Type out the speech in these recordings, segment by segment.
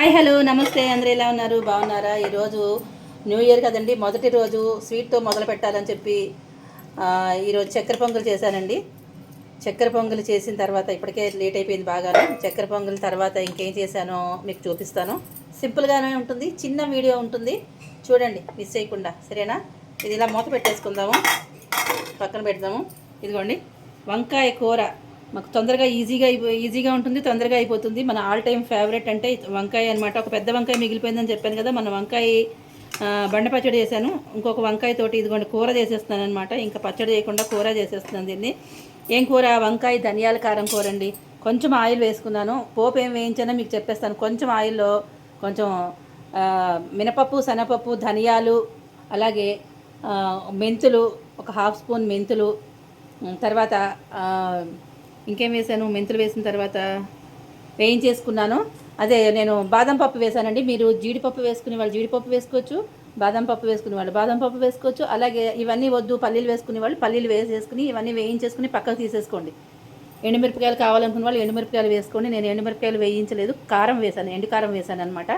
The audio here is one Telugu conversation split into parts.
హాయ్ హలో నమస్తే. అందరూ ఎలా ఉన్నారు? బాగున్నారా? ఈరోజు న్యూ ఇయర్ కదండి. మొదటి రోజు స్వీట్తో మొదలు పెట్టాలని చెప్పి ఈరోజు చక్కెర పొంగల్ చేశానండి. చక్కెర పొంగల్ చేసిన తర్వాత ఇప్పటికే లేట్ అయిపోయింది బాగాను. చక్కెర పొంగల్ తర్వాత ఇంకేం చేశానో మీకు చూపిస్తాను. సింపుల్గానే ఉంటుంది చిన్న వీడియో ఉంటుంది. చూడండి మిస్ చేయకుండా. సరేనా? ఇది ఇలా మూత పెట్టేసుకుందాము. పక్కన పెడదాము. ఇదిగోండి వంకాయ కూర. మాకు తొందరగా ఈజీగా ఈజీగా ఉంటుంది తొందరగా అయిపోతుంది. మన ఆల్ టైమ్ ఫేవరెట్ అంటే వంకాయ అనమాట ఒక పెద్ద వంకాయ మిగిలిపోయిందని చెప్పాను కదా మన వంకాయ బండ పచ్చడి చేశాను. ఇంకొక వంకాయ తోటి ఇదిగోండి కూర చేసేస్తున్నాను అనమాట ఇంకా పచ్చడి చేయకుండా కూర చేసేస్తున్నాను దీన్ని. ఏం కూర? వంకాయ ధనియాల కారం కూర అండి. కొంచెం ఆయిల్ వేసుకున్నాను. పోపు ఏం వేయించానో మీకు చెప్పేస్తాను. కొంచెం ఆయిల్లో కొంచెం మినపప్పు శనగపప్పు ధనియాలు అలాగే మెంతులు ఒక హాఫ్ స్పూన్ మెంతులు తర్వాత ఇంకేం వేసాను మెంతులు వేసిన తర్వాత వేయించేసుకున్నాను. అదే నేను బాదం పప్పు వేసానండి మీరు జీడిపప్పు వేసుకునే వాళ్ళు జీడిపప్పు వేసుకోవచ్చు బాదం పప్పు వేసుకునే వాళ్ళు బాదం పప్పు వేసుకోవచ్చు అలాగే ఇవన్నీ వద్దు పల్లీలు వేసుకునే వాళ్ళు పల్లీలు వేసేసుకుని ఇవన్నీ వేయించేసుకుని పక్కకు తీసేసుకోండి. ఎండుమిరపకాయలు కావాలనుకున్న వాళ్ళు ఎండుమిరపకాయలు వేసుకోండి. నేను ఎండుమిరపకాయలు వేయించలేదు కారం వేసాను ఎండు కారం వేసాను అనమాట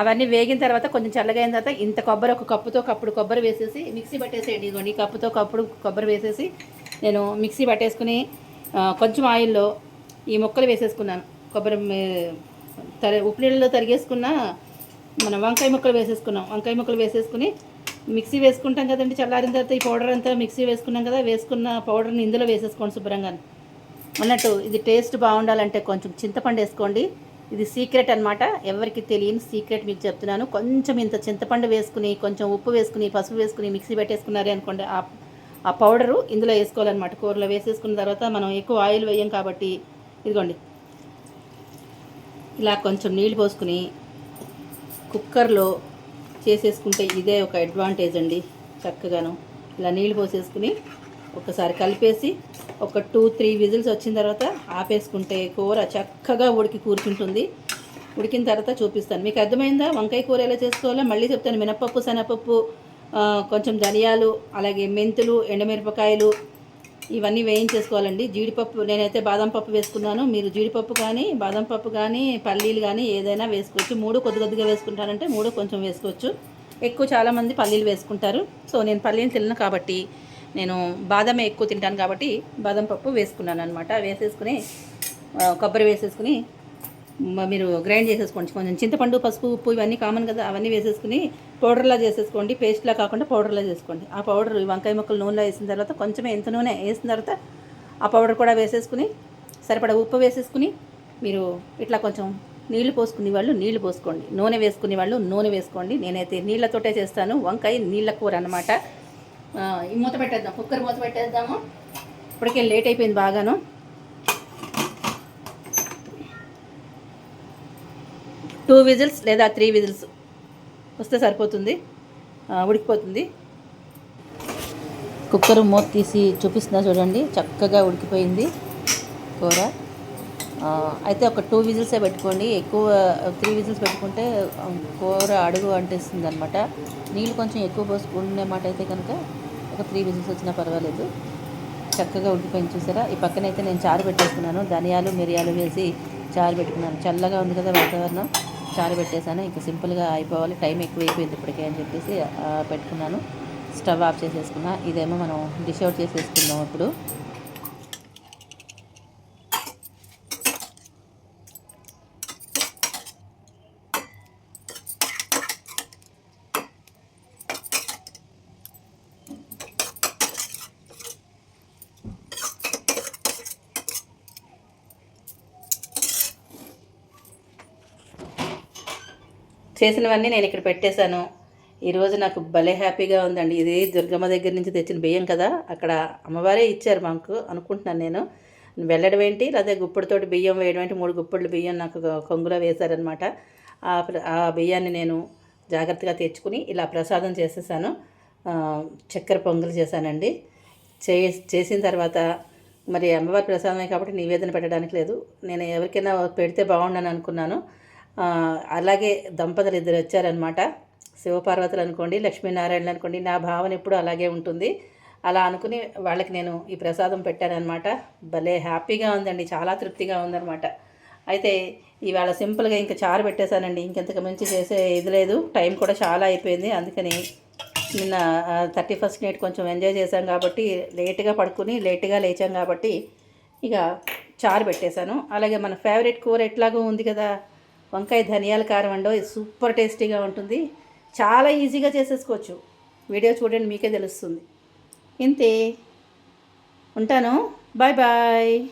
అవన్నీ వేగిన తర్వాత కొంచెం చల్లగా అయిన తర్వాత ఇంత కొబ్బరి ఒక కప్పుతో కప్పుడు కొబ్బరి వేసేసి మిక్సీ పట్టేసేయండి. ఇదిగోండి కప్పుతో కప్పుడు కొబ్బరి వేసేసి నేను మిక్సీ పట్టేసుకుని కొంచెం ఆయిల్లో ఈ ముక్కలు వేసేసుకున్నాను. కొబ్బరి తర తరి ఉప్పు నీళ్ళలో తరిగేసుకున్న మన వంకాయ ముక్కలు వేసేసుకున్నాం. వంకాయ ముక్కలు వేసేసుకుని మిక్సీ వేసుకుంటాం కదండి చల్లారిన తర్వాత ఈ పౌడర్ అంతా మిక్సీ వేసుకున్నాం కదా వేసుకున్న పౌడర్ని ఇందులో వేసేసుకోండి శుభ్రంగా. అన్నట్టు ఇది టేస్ట్ బాగుండాలంటే కొంచెం చింతపండు వేసుకోండి. ఇది సీక్రెట్ అన్నమాట. ఎవరికి తెలియని సీక్రెట్ మీకు చెప్తున్నాను. కొంచెం ఇంత చింతపండు వేసుకుని కొంచెం ఉప్పు వేసుకుని పసుపు వేసుకుని మిక్సీ పెట్టేసుకున్నారే అనుకోండి ఆ పౌడరు ఇందులో వేసుకోవాలన్నమాట. కూరలో వేసేసుకున్న తర్వాత మనం ఎక్కువ ఆయిల్ వేయం కాబట్టి ఇదిగోండి. ఇలా కొంచెం నీళ్ళు పోసుకుని కుక్కర్లో చేసేసుకుంటే ఇదే ఒక అడ్వాంటేజ్ అండి చక్కగాను. ఇలా నీళ్ళు పోసేసుకుని ఒకసారి కలిపేసి ఒక టూ త్రీ విజిల్స్ వచ్చిన తర్వాత ఆపేసుకుంటే కూర చక్కగా ఉడికి కూర్చుంటుంది. ఉడికిన తర్వాత చూపిస్తాను. మీకు అర్థమైందా? వంకాయ కూర ఎలా చేసుకోవాలో మళ్ళీ చెప్తాను. మినపప్పు శనగపప్పు కొంచెం ధనియాలు అలాగే మెంతులు ఎండమిరపకాయలు ఇవన్నీ వేయించేసుకోవాలండి. జీడిపప్పు నేనైతే బాదం పప్పు వేసుకున్నాను. మీరు జీడిపప్పు కానీ బాదం పప్పు కానీ పల్లీలు కానీ ఏదైనా వేసుకోవచ్చు. మూడు కొద్ది కొద్దిగా వేసుకుంటానంటే మూడు కొంచెం వేసుకోవచ్చు. ఎక్కువ చాలామంది పల్లీలు వేసుకుంటారు. సో నేను పల్లీలు తిన్నాను కాబట్టి నేను బాదమే ఎక్కువ తింటాను కాబట్టి బాదం పప్పు వేసుకున్నాను అనమాట వేసేసుకుని కొబ్బరి వేసేసుకుని మీరు గ్రైండ్ చేసేసుకోండి. కొంచెం చింతపండు పసుపు ఉప్పు ఇవన్నీ కామన్ కదా అవన్నీ వేసేసుకుని పౌడర్లా చేసేసుకోండి. పేస్ట్లా కాకుండా పౌడర్లా చేసుకోండి. ఆ పౌడర్ వంకాయ ముక్కలు నూనెలో వేసిన తర్వాత కొంచెం ఎంత నూనె వేసిన తర్వాత ఆ పౌడర్ కూడా వేసేసుకుని సరిపడా ఉప్పు వేసేసుకుని మీరు ఇట్లా కొంచెం నీళ్ళు పోసుకునే వాళ్ళు నీళ్ళు పోసుకోండి. నూనె వేసుకునే వాళ్ళు నూనె వేసుకోండి. నేనైతే నీళ్ళతోటే చేస్తాను. వంకాయ నీళ్ళ కూర అనమాట ఈ మూత పెట్టేద్దాం. కుక్కర్ మూత పెట్టేద్దాము. ఇప్పటికే లేట్ అయిపోయింది బాగాను. టూ విజిల్స్ లేదా త్రీ విజిల్స్ వస్తే సరిపోతుంది. ఉడికిపోతుంది. కుక్కర్ మూత తీసి చూపిస్తున్నా చూడండి. చక్కగా ఉడికిపోయింది కూర. అయితే ఒక టూ విజిల్సే పెట్టుకోండి. ఎక్కువ త్రీ విజిల్స్ పెట్టుకుంటే కూర అడుగు అంటేస్తుంది అనమాట నీళ్ళు కొంచెం ఎక్కువ పోసుకునే మాట అయితే కనుక ఒక త్రీ విజిల్స్ వచ్చినా పర్వాలేదు. చక్కగా ఉడికిపోయింది చూసారా? ఈ పక్కన అయితే నేను చారు పెట్టేసుకున్నాను. ధనియాలు మిరియాలు వేసి చారు పెట్టుకున్నాను. చల్లగా ఉంది కదా వాతావరణం. చారు పెట్టేశాను ఇంకా సింపుల్గా అయిపోవాలి. టైం ఎక్కువ అయిపోయింది ఇప్పటికే అని చెప్పేసి పెట్టుకున్నాను. స్టవ్ ఆఫ్ చేసేసుకున్నా. ఇదేమో మనం డిష్ అవుట్ చేసేసుకుందాం ఇప్పుడు. చేసినవన్నీ నేను ఇక్కడ పెట్టేశాను. ఈరోజు నాకు భలే హ్యాపీగా ఉందండి. ఇది దుర్గమ్మ దగ్గర నుంచి తెచ్చిన బియ్యం కదా అక్కడ అమ్మవారే ఇచ్చారు మాకు అనుకుంటున్నాను నేను. వెళ్ళడం ఏంటి? లేదా గుప్పడితోటి బియ్యం వేయడం ఏంటి? మూడు గుప్పళ్ళు బియ్యం నాకు కొంగులో వేశారనమాట ఆ ప్ర- ఆ బియ్యాన్ని నేను జాగ్రత్తగా తెచ్చుకుని ఇలా ప్రసాదం చేసేసాను. చక్కెర పొంగలు చేశానండి. చే చేసిన తర్వాత మరి అమ్మవారి ప్రసాదమే కాబట్టి నివేదన పెట్టడానికి లేదు. నేను ఎవరికైనా పెడితే బాగుండని అనుకున్నాను. అలాగే దంపతులు ఇద్దరు వచ్చారనమాట శివపార్వతులు అనుకోండి లక్ష్మీనారాయణలు అనుకోండి నా భావన ఎప్పుడు అలాగే ఉంటుంది. అలా అనుకుని వాళ్ళకి నేను ఈ ప్రసాదం పెట్టానన్నమాట. భలే హ్యాపీగా ఉందండి చాలా తృప్తిగా ఉందన్నమాట. అయితే ఇవాళ సింపుల్గా ఇంకా చారు పెట్టేశానండి ఇంకెంతకు మించి చేసే ఇది లేదు. టైం కూడా చాలా అయిపోయింది అందుకని నిన్న థర్టీ ఫస్ట్ నైట్ కొంచెం ఎంజాయ్ చేశాం కాబట్టి లేట్గా పడుకుని లేట్గా లేచాం కాబట్టి ఇక చారు పెట్టేశాను. అలాగే మన ఫేవరెట్ కూర ఎట్లాగో ఉంది కదా వంకాయ ధనియాల కారం అండో ఇది సూపర్ టేస్టీగా ఉంటుంది. చాలా ఈజీగా చేసేసుకోవచ్చు. వీడియో చూడండి మీకే తెలుస్తుంది. ఇంతే. ఉంటాను. Bye bye.